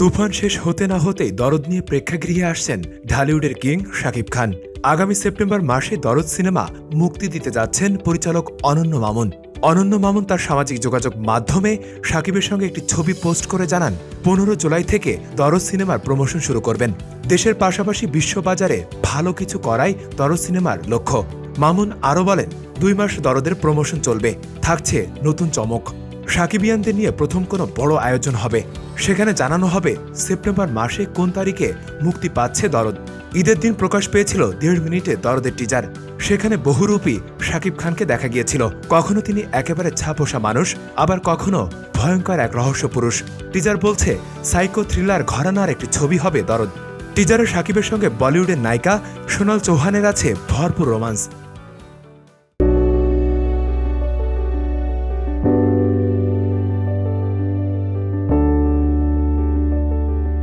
তুফান শেষ হতে না হতেই দরদ নিয়ে প্রেক্ষাগৃহে আসছেন ঢালিউডের কিং শাকিব খান। আগামী সেপ্টেম্বর মাসে দরদ সিনেমা মুক্তি দিতে যাচ্ছেন পরিচালক অনন্য মামুন। অনন্য মামুন তার সামাজিক যোগাযোগ মাধ্যমে সাকিবের সঙ্গে একটি ছবি পোস্ট করে জানান, পনেরো জুলাই থেকে দরদ সিনেমার প্রমোশন শুরু করবেন। দেশের পাশাপাশি বিশ্ববাজারে ভালো কিছু করাই দরদ সিনেমার লক্ষ্য। মামুন আরও বলেন, দুই মাস দরদের প্রমোশন চলবে, থাকছে নতুন চমক। সাকিবিয়ানদের নিয়ে প্রথম কোনো বড় আয়োজন হবে। সেখানে জানানো হবে সেপ্টেম্বর মাসে কোন তারিখে মুক্তি পাচ্ছে দরদ। ঈদের দিন প্রকাশ পেয়েছিল দেড় মিনিটে দরদের টিজার সেখানে বহুরূপী শাকিব খানকে দেখা গিয়েছিল। কখনো তিনি একেবারে ছাপোষা মানুষ, আবার কখনো ভয়ঙ্কর এক রহস্য পুরুষ। টিজার বলছে সাইকো থ্রিলার ঘরানার একটি ছবি হবে দরদ। টিজারে সাকিবের সঙ্গে বলিউডের নায়িকা সোনাল চৌহানের আছে ভরপুর রোমান্স